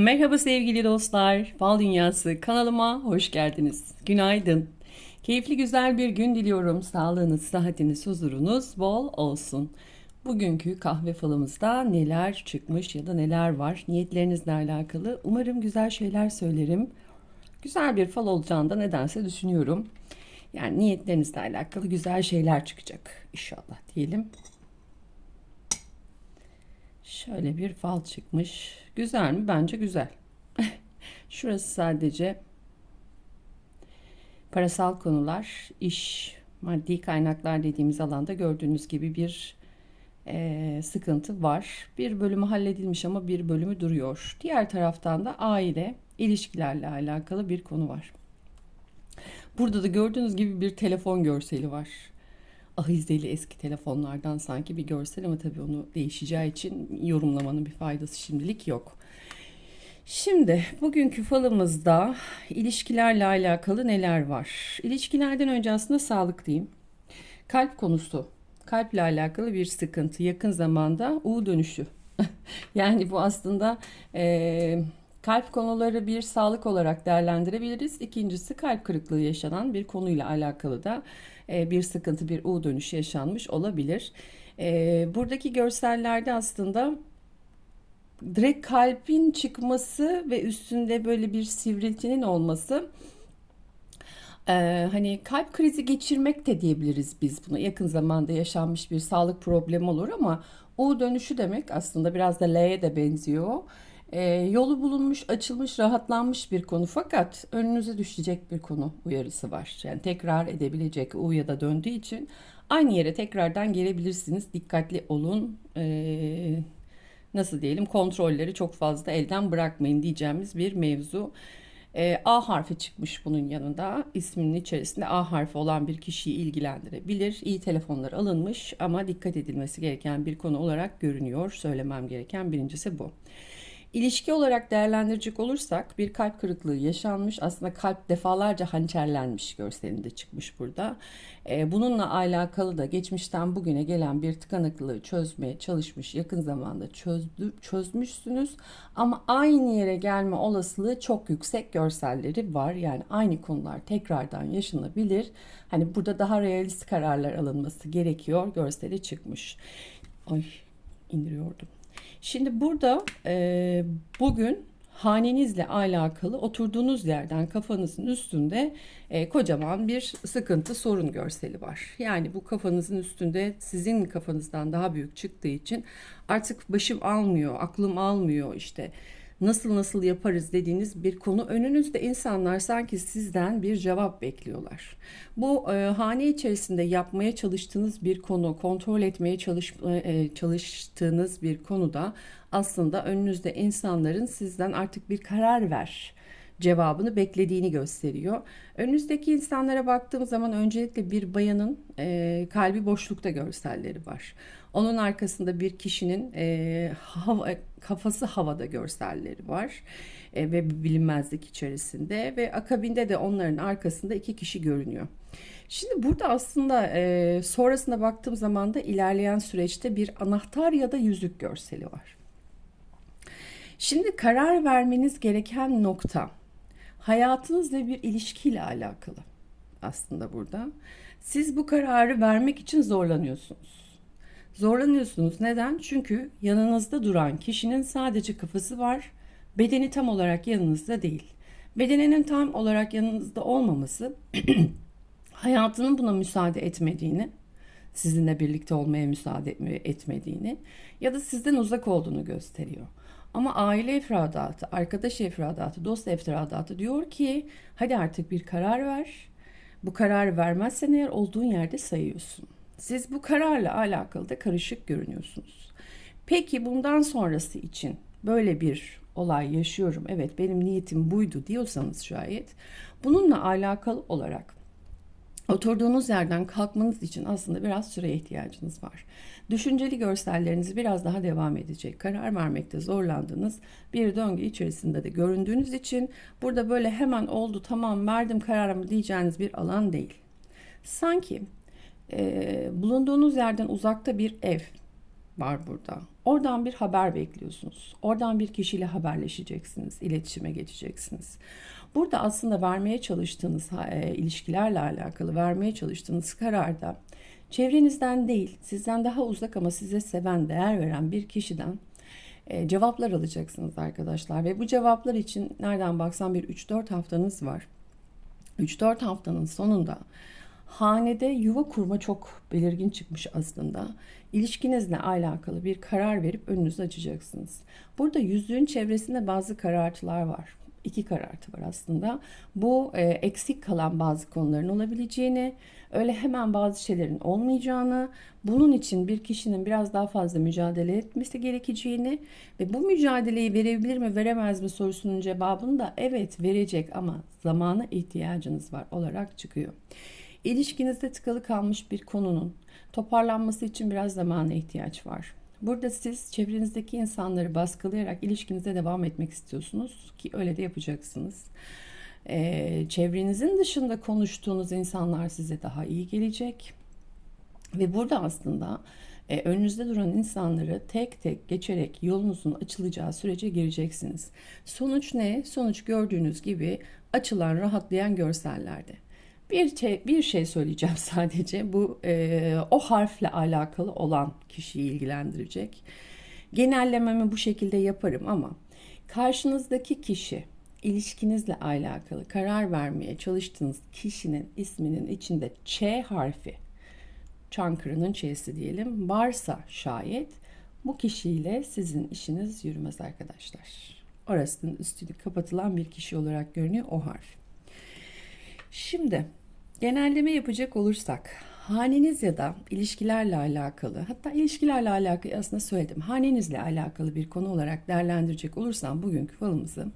Merhaba sevgili dostlar. Fal Dünyası kanalıma hoş geldiniz. Günaydın. Keyifli güzel bir gün diliyorum. Sağlığınız, sıhhatiniz, huzurunuz bol olsun. Bugünkü kahve falımızda neler çıkmış ya da neler var niyetlerinizle alakalı. Umarım güzel şeyler söylerim. Güzel bir fal olacağını da nedense düşünüyorum. Yani niyetlerinizle alakalı güzel şeyler çıkacak inşallah diyelim. Şöyle bir fal çıkmış. Güzel mi? Bence güzel. Şurası sadece parasal konular, iş, maddi kaynaklar dediğimiz alanda gördüğünüz gibi bir e, sıkıntı var. Bir bölümü halledilmiş ama bir bölümü duruyor. Diğer taraftan da aile, ilişkilerle alakalı bir konu var. Burada da gördüğünüz gibi bir telefon görseli var ahizeli eski telefonlardan sanki bir görsel ama tabii onu değişeceği için yorumlamanın bir faydası şimdilik yok. Şimdi bugünkü falımızda ilişkilerle alakalı neler var? İlişkilerden önce aslında sağlık diyeyim. Kalp konusu. Kalple alakalı bir sıkıntı. Yakın zamanda U dönüşü. yani bu aslında e, kalp konuları bir sağlık olarak değerlendirebiliriz. İkincisi kalp kırıklığı yaşanan bir konuyla alakalı da bir sıkıntı, bir U dönüşü yaşanmış olabilir. E, buradaki görsellerde aslında direkt kalbin çıkması ve üstünde böyle bir sivriltinin olması ee, hani kalp krizi geçirmek de diyebiliriz biz buna. Yakın zamanda yaşanmış bir sağlık problemi olur ama U dönüşü demek aslında biraz da L'ye de benziyor. E, yolu bulunmuş, açılmış, rahatlanmış bir konu fakat önünüze düşecek bir konu uyarısı var. Yani tekrar edebilecek U ya da döndüğü için aynı yere tekrardan gelebilirsiniz. Dikkatli olun. E, nasıl diyelim kontrolleri çok fazla elden bırakmayın diyeceğimiz bir mevzu. E, A harfi çıkmış bunun yanında. İsminin içerisinde A harfi olan bir kişiyi ilgilendirebilir. İyi telefonlar alınmış ama dikkat edilmesi gereken bir konu olarak görünüyor. Söylemem gereken birincisi bu. İlişki olarak değerlendirecek olursak bir kalp kırıklığı yaşanmış. Aslında kalp defalarca hançerlenmiş görselinde çıkmış burada. Ee, bununla alakalı da geçmişten bugüne gelen bir tıkanıklığı çözmeye çalışmış. Yakın zamanda çözdü, çözmüşsünüz. Ama aynı yere gelme olasılığı çok yüksek görselleri var. Yani aynı konular tekrardan yaşanabilir. Hani burada daha realist kararlar alınması gerekiyor. Görseli çıkmış. Ay indiriyordum. Şimdi burada e, bugün hanenizle alakalı oturduğunuz yerden kafanızın üstünde e, kocaman bir sıkıntı sorun görseli var. Yani bu kafanızın üstünde sizin kafanızdan daha büyük çıktığı için artık başım almıyor, aklım almıyor işte nasıl nasıl yaparız dediğiniz bir konu önünüzde insanlar sanki sizden bir cevap bekliyorlar. Bu e, hane içerisinde yapmaya çalıştığınız bir konu, kontrol etmeye çalış, e, çalıştığınız bir konuda aslında önünüzde insanların sizden artık bir karar ver cevabını beklediğini gösteriyor. Önünüzdeki insanlara baktığım zaman öncelikle bir bayanın e, kalbi boşlukta görselleri var. Onun arkasında bir kişinin e, hava, kafası havada görselleri var e, ve bilinmezlik içerisinde ve akabinde de onların arkasında iki kişi görünüyor. Şimdi burada aslında e, sonrasına baktığım zaman da ilerleyen süreçte bir anahtar ya da yüzük görseli var. Şimdi karar vermeniz gereken nokta hayatınızla bir ilişkiyle alakalı aslında burada. Siz bu kararı vermek için zorlanıyorsunuz. Zorlanıyorsunuz. Neden? Çünkü yanınızda duran kişinin sadece kafası var. Bedeni tam olarak yanınızda değil. Bedeninin tam olarak yanınızda olmaması hayatının buna müsaade etmediğini, sizinle birlikte olmaya müsaade etmediğini ya da sizden uzak olduğunu gösteriyor. Ama aile ifradatı, arkadaş ifradatı, dost ifradatı diyor ki hadi artık bir karar ver. Bu kararı vermezsen eğer olduğun yerde sayıyorsun. Siz bu kararla alakalı da karışık görünüyorsunuz. Peki bundan sonrası için böyle bir olay yaşıyorum. Evet benim niyetim buydu diyorsanız şayet bununla alakalı olarak oturduğunuz yerden kalkmanız için aslında biraz süre ihtiyacınız var. Düşünceli görselleriniz biraz daha devam edecek. Karar vermekte zorlandığınız bir döngü içerisinde de göründüğünüz için burada böyle hemen oldu tamam verdim kararımı diyeceğiniz bir alan değil. Sanki e, bulunduğunuz yerden uzakta bir ev var burada. Oradan bir haber bekliyorsunuz. Oradan bir kişiyle haberleşeceksiniz, iletişime geçeceksiniz. Burada aslında vermeye çalıştığınız e, ilişkilerle alakalı vermeye çalıştığınız kararda çevrenizden değil, sizden daha uzak ama size seven, değer veren bir kişiden e, cevaplar alacaksınız arkadaşlar. Ve bu cevaplar için nereden baksan bir 3-4 haftanız var. 3-4 haftanın sonunda hanede yuva kurma çok belirgin çıkmış aslında. İlişkinizle alakalı bir karar verip önünüzü açacaksınız. Burada yüzüğün çevresinde bazı karartılar var. İki karartı var aslında. Bu e, eksik kalan bazı konuların olabileceğini, öyle hemen bazı şeylerin olmayacağını, bunun için bir kişinin biraz daha fazla mücadele etmesi gerekeceğini ve bu mücadeleyi verebilir mi veremez mi sorusunun cevabını da evet verecek ama zamana ihtiyacınız var olarak çıkıyor. İlişkinizde tıkalı kalmış bir konunun toparlanması için biraz zamana ihtiyaç var. Burada siz çevrenizdeki insanları baskılayarak ilişkinize devam etmek istiyorsunuz ki öyle de yapacaksınız. Ee, çevrenizin dışında konuştuğunuz insanlar size daha iyi gelecek. Ve burada aslında e, önünüzde duran insanları tek tek geçerek yolunuzun açılacağı sürece gireceksiniz. Sonuç ne? Sonuç gördüğünüz gibi açılan, rahatlayan görsellerde. Bir, şey, bir şey söyleyeceğim sadece. Bu e, o harfle alakalı olan kişiyi ilgilendirecek. Genellememi bu şekilde yaparım ama karşınızdaki kişi ilişkinizle alakalı karar vermeye çalıştığınız kişinin isminin içinde Ç harfi, Çankırı'nın Ç'si diyelim, varsa şayet bu kişiyle sizin işiniz yürümez arkadaşlar. Orasının üstünü kapatılan bir kişi olarak görünüyor o harf. Şimdi Genelleme yapacak olursak haneniz ya da ilişkilerle alakalı hatta ilişkilerle alakalı aslında söyledim. Hanenizle alakalı bir konu olarak değerlendirecek olursam bugünkü falımızı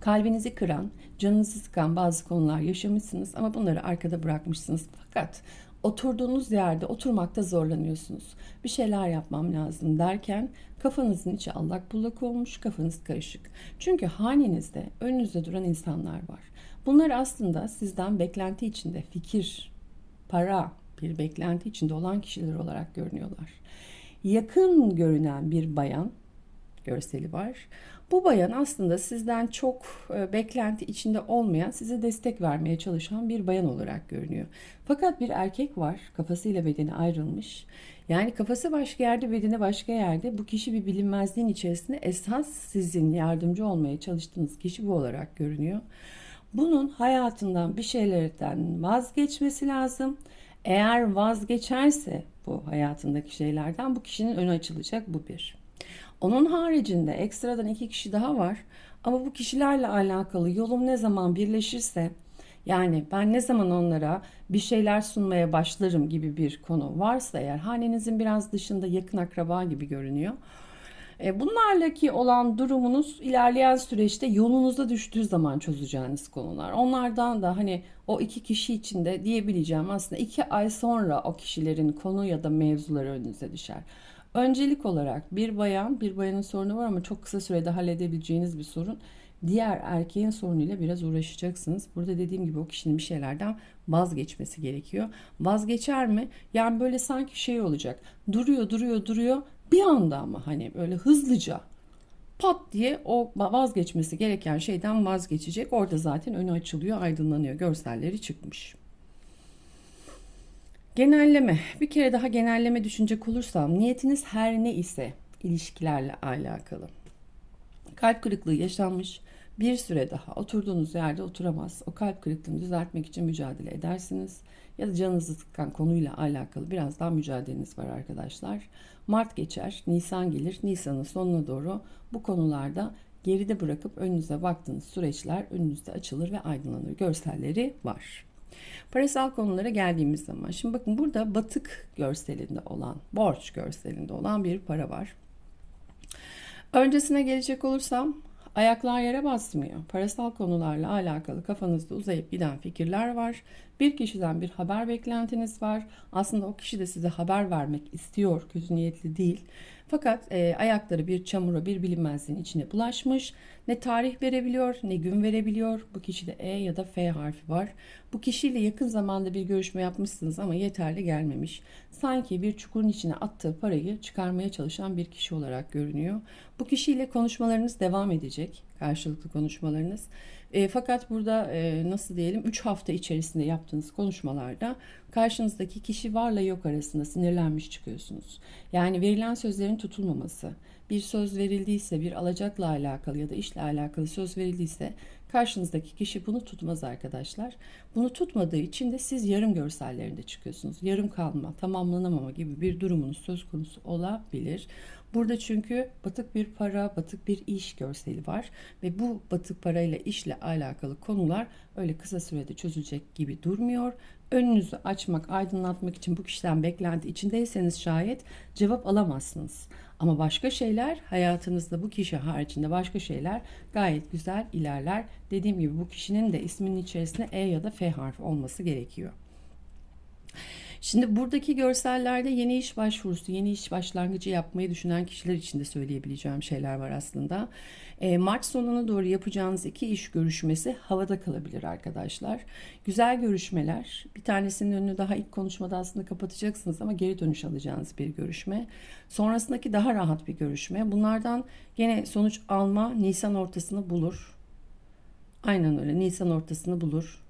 kalbinizi kıran, canınızı sıkan bazı konular yaşamışsınız ama bunları arkada bırakmışsınız. Fakat oturduğunuz yerde oturmakta zorlanıyorsunuz. Bir şeyler yapmam lazım derken kafanızın içi allak bullak olmuş, kafanız karışık. Çünkü hanenizde önünüzde duran insanlar var. Bunlar aslında sizden beklenti içinde fikir, para, bir beklenti içinde olan kişiler olarak görünüyorlar. Yakın görünen bir bayan görseli var. Bu bayan aslında sizden çok e, beklenti içinde olmayan, size destek vermeye çalışan bir bayan olarak görünüyor. Fakat bir erkek var, kafasıyla bedeni ayrılmış. Yani kafası başka yerde, bedeni başka yerde. Bu kişi bir bilinmezliğin içerisinde esas sizin yardımcı olmaya çalıştığınız kişi bu olarak görünüyor. Bunun hayatından bir şeylerden vazgeçmesi lazım. Eğer vazgeçerse bu hayatındaki şeylerden bu kişinin önü açılacak bu bir. Onun haricinde ekstradan iki kişi daha var. Ama bu kişilerle alakalı yolum ne zaman birleşirse yani ben ne zaman onlara bir şeyler sunmaya başlarım gibi bir konu varsa eğer hanenizin biraz dışında yakın akraba gibi görünüyor. E, bunlarlaki olan durumunuz ilerleyen süreçte yolunuza düştüğü zaman çözeceğiniz konular. Onlardan da hani o iki kişi içinde diyebileceğim aslında iki ay sonra o kişilerin konu ya da mevzuları önünüze düşer. Öncelik olarak bir bayan, bir bayanın sorunu var ama çok kısa sürede halledebileceğiniz bir sorun. Diğer erkeğin sorunuyla biraz uğraşacaksınız. Burada dediğim gibi o kişinin bir şeylerden vazgeçmesi gerekiyor. Vazgeçer mi? Yani böyle sanki şey olacak. Duruyor, duruyor, duruyor. Bir anda ama hani böyle hızlıca pat diye o vazgeçmesi gereken şeyden vazgeçecek. Orada zaten önü açılıyor, aydınlanıyor. Görselleri çıkmış. Genelleme. Bir kere daha genelleme düşünecek olursam niyetiniz her ne ise ilişkilerle alakalı. Kalp kırıklığı yaşanmış. Bir süre daha oturduğunuz yerde oturamaz. O kalp kırıklığını düzeltmek için mücadele edersiniz. Ya da canınızı sıkan konuyla alakalı biraz daha mücadeleniz var arkadaşlar. Mart geçer, Nisan gelir. Nisan'ın sonuna doğru bu konularda geride bırakıp önünüze baktığınız süreçler önünüzde açılır ve aydınlanır. Görselleri var. Parasal konulara geldiğimiz zaman şimdi bakın burada batık görselinde olan, borç görselinde olan bir para var. Öncesine gelecek olursam ayaklar yere basmıyor. Parasal konularla alakalı kafanızda uzayıp giden fikirler var. Bir kişiden bir haber beklentiniz var. Aslında o kişi de size haber vermek istiyor, kötü niyetli değil. Fakat e, ayakları bir çamura, bir bilinmezliğin içine bulaşmış. Ne tarih verebiliyor, ne gün verebiliyor. Bu kişide E ya da F harfi var. Bu kişiyle yakın zamanda bir görüşme yapmışsınız ama yeterli gelmemiş. Sanki bir çukurun içine attığı parayı çıkarmaya çalışan bir kişi olarak görünüyor. Bu kişiyle konuşmalarınız devam edecek. Karşılıklı konuşmalarınız. E, fakat burada e, nasıl diyelim 3 hafta içerisinde yaptığınız konuşmalarda karşınızdaki kişi varla yok arasında sinirlenmiş çıkıyorsunuz. Yani verilen sözlerin tutulmaması, bir söz verildiyse, bir alacakla alakalı ya da işle alakalı söz verildiyse karşınızdaki kişi bunu tutmaz arkadaşlar. Bunu tutmadığı için de siz yarım görsellerinde çıkıyorsunuz. Yarım kalma, tamamlanamama gibi bir durumunuz söz konusu olabilir. Burada çünkü batık bir para, batık bir iş görseli var ve bu batık parayla işle alakalı konular öyle kısa sürede çözülecek gibi durmuyor. Önünüzü açmak, aydınlatmak için bu kişiden beklenti içindeyseniz şayet cevap alamazsınız. Ama başka şeyler hayatınızda bu kişi haricinde başka şeyler gayet güzel ilerler. Dediğim gibi bu kişinin de isminin içerisinde E ya da F harfi olması gerekiyor. Şimdi buradaki görsellerde yeni iş başvurusu, yeni iş başlangıcı yapmayı düşünen kişiler için de söyleyebileceğim şeyler var aslında. E, Mart sonuna doğru yapacağınız iki iş görüşmesi havada kalabilir arkadaşlar. Güzel görüşmeler. Bir tanesinin önünü daha ilk konuşmada aslında kapatacaksınız ama geri dönüş alacağınız bir görüşme. Sonrasındaki daha rahat bir görüşme. Bunlardan yine sonuç alma Nisan ortasını bulur. Aynen öyle Nisan ortasını bulur.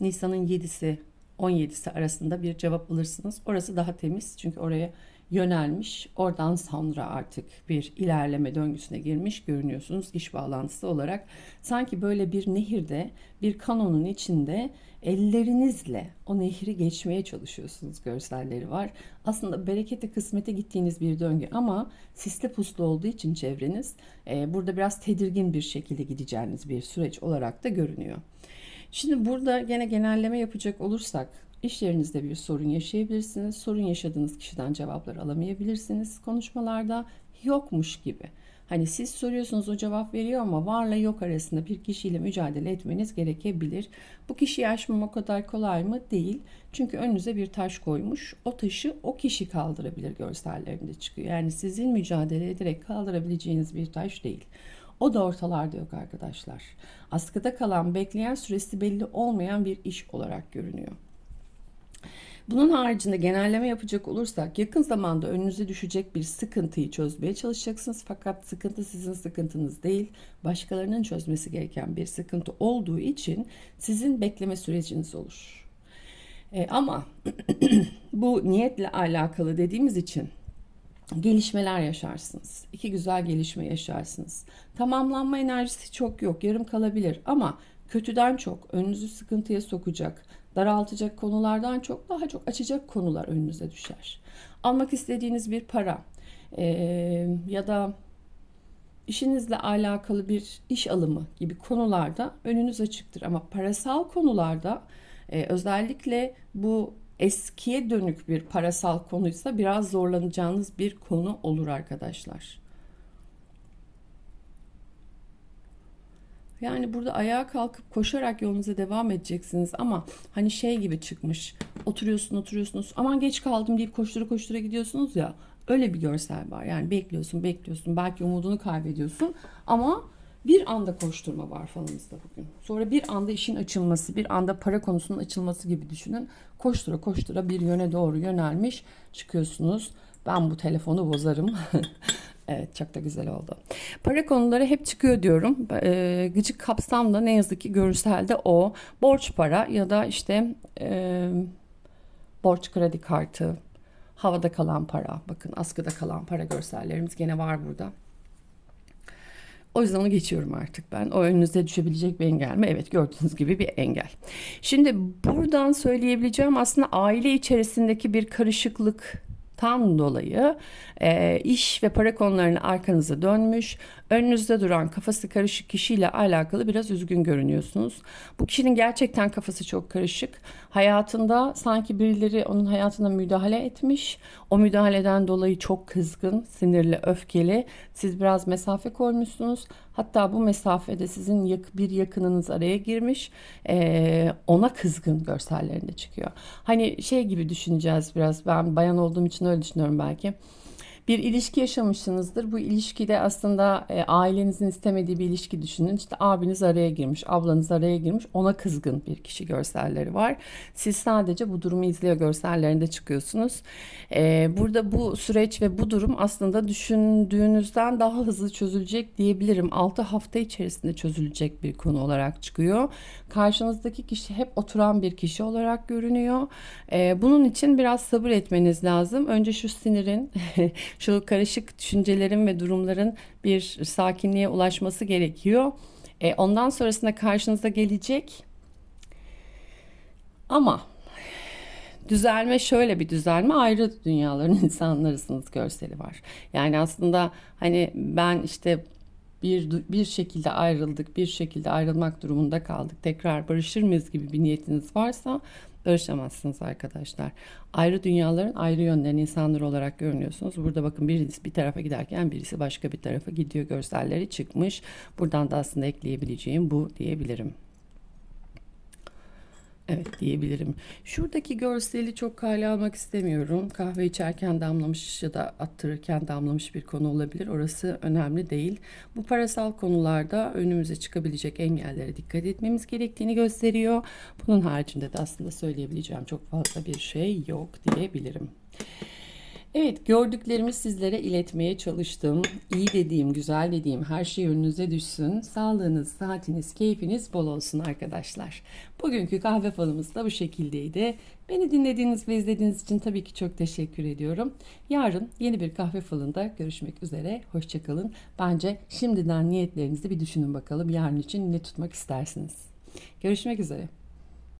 Nisan'ın 7'si 17'si arasında bir cevap alırsınız. Orası daha temiz çünkü oraya yönelmiş. Oradan sonra artık bir ilerleme döngüsüne girmiş görünüyorsunuz iş bağlantısı olarak. Sanki böyle bir nehirde, bir kanonun içinde ellerinizle o nehri geçmeye çalışıyorsunuz görselleri var. Aslında berekete kısmete gittiğiniz bir döngü ama sisli puslu olduğu için çevreniz e, burada biraz tedirgin bir şekilde gideceğiniz bir süreç olarak da görünüyor. Şimdi burada gene genelleme yapacak olursak iş yerinizde bir sorun yaşayabilirsiniz. Sorun yaşadığınız kişiden cevaplar alamayabilirsiniz. Konuşmalarda yokmuş gibi. Hani siz soruyorsunuz o cevap veriyor ama varla yok arasında bir kişiyle mücadele etmeniz gerekebilir. Bu kişiyi aşmam o kadar kolay mı? Değil. Çünkü önünüze bir taş koymuş. O taşı o kişi kaldırabilir görsellerinde çıkıyor. Yani sizin mücadele ederek kaldırabileceğiniz bir taş değil. O da ortalarda yok arkadaşlar. Askıda kalan, bekleyen süresi belli olmayan bir iş olarak görünüyor. Bunun haricinde genelleme yapacak olursak yakın zamanda önünüze düşecek bir sıkıntıyı çözmeye çalışacaksınız. Fakat sıkıntı sizin sıkıntınız değil, başkalarının çözmesi gereken bir sıkıntı olduğu için sizin bekleme süreciniz olur. E, ama bu niyetle alakalı dediğimiz için gelişmeler yaşarsınız. İki güzel gelişme yaşarsınız. Tamamlanma enerjisi çok yok, yarım kalabilir ama kötüden çok önünüzü sıkıntıya sokacak, daraltacak konulardan çok daha çok açacak konular önünüze düşer. Almak istediğiniz bir para e, ya da işinizle alakalı bir iş alımı gibi konularda önünüz açıktır. Ama parasal konularda e, özellikle bu eskiye dönük bir parasal konuysa biraz zorlanacağınız bir konu olur arkadaşlar. Yani burada ayağa kalkıp koşarak yolunuza devam edeceksiniz ama hani şey gibi çıkmış. Oturuyorsun oturuyorsunuz aman geç kaldım deyip koştura koştura gidiyorsunuz ya. Öyle bir görsel var. Yani bekliyorsun bekliyorsun belki umudunu kaybediyorsun ama bir anda koşturma var falımızda bugün. Sonra bir anda işin açılması, bir anda para konusunun açılması gibi düşünün. Koştura koştura bir yöne doğru yönelmiş çıkıyorsunuz. Ben bu telefonu bozarım. evet çok da güzel oldu. Para konuları hep çıkıyor diyorum. E, gıcık kapsam da ne yazık ki görselde o. Borç para ya da işte e, borç kredi kartı, havada kalan para. Bakın askıda kalan para görsellerimiz gene var burada. O yüzden onu geçiyorum artık ben. O önünüze düşebilecek bir engel mi? Evet gördüğünüz gibi bir engel. Şimdi buradan söyleyebileceğim aslında aile içerisindeki bir karışıklık tam dolayı e, iş ve para konularını arkanıza dönmüş, önünüzde duran kafası karışık kişiyle alakalı biraz üzgün görünüyorsunuz. Bu kişinin gerçekten kafası çok karışık. Hayatında sanki birileri onun hayatına müdahale etmiş. O müdahaleden dolayı çok kızgın, sinirli, öfkeli. Siz biraz mesafe koymuşsunuz. Hatta bu mesafede sizin bir yakınınız araya girmiş. Ee, ona kızgın görsellerinde çıkıyor. Hani şey gibi düşüneceğiz biraz. Ben bayan olduğum için öyle düşünüyorum belki Bir ilişki yaşamışsınızdır. Bu ilişkide aslında e, ailenizin istemediği bir ilişki düşünün. İşte abiniz araya girmiş, ablanız araya girmiş. Ona kızgın bir kişi görselleri var. Siz sadece bu durumu izliyor görsellerinde çıkıyorsunuz. E, burada bu süreç ve bu durum aslında düşündüğünüzden daha hızlı çözülecek diyebilirim. 6 hafta içerisinde çözülecek bir konu olarak çıkıyor. Karşınızdaki kişi hep oturan bir kişi olarak görünüyor. E, bunun için biraz sabır etmeniz lazım. Önce şu sinirin, şu karışık düşüncelerin ve durumların bir sakinliğe ulaşması gerekiyor. E, ondan sonrasında karşınıza gelecek. Ama düzelme şöyle bir düzelme ayrı dünyaların insanlarısınız görseli var. Yani aslında hani ben işte bir bir şekilde ayrıldık, bir şekilde ayrılmak durumunda kaldık. Tekrar barışır mıyız gibi bir niyetiniz varsa barışamazsınız arkadaşlar. Ayrı dünyaların ayrı yönlerini insanlar olarak görünüyorsunuz. Burada bakın birisi bir tarafa giderken birisi başka bir tarafa gidiyor görselleri çıkmış. Buradan da aslında ekleyebileceğim bu diyebilirim. Evet diyebilirim. Şuradaki görseli çok kale almak istemiyorum. Kahve içerken damlamış ya da attırırken damlamış bir konu olabilir. Orası önemli değil. Bu parasal konularda önümüze çıkabilecek engellere dikkat etmemiz gerektiğini gösteriyor. Bunun haricinde de aslında söyleyebileceğim çok fazla bir şey yok diyebilirim. Evet gördüklerimi sizlere iletmeye çalıştım. İyi dediğim, güzel dediğim her şey önünüze düşsün. Sağlığınız, saatiniz, keyfiniz bol olsun arkadaşlar. Bugünkü kahve falımız da bu şekildeydi. Beni dinlediğiniz ve izlediğiniz için tabii ki çok teşekkür ediyorum. Yarın yeni bir kahve falında görüşmek üzere. Hoşçakalın. Bence şimdiden niyetlerinizi bir düşünün bakalım. Yarın için ne tutmak istersiniz. Görüşmek üzere.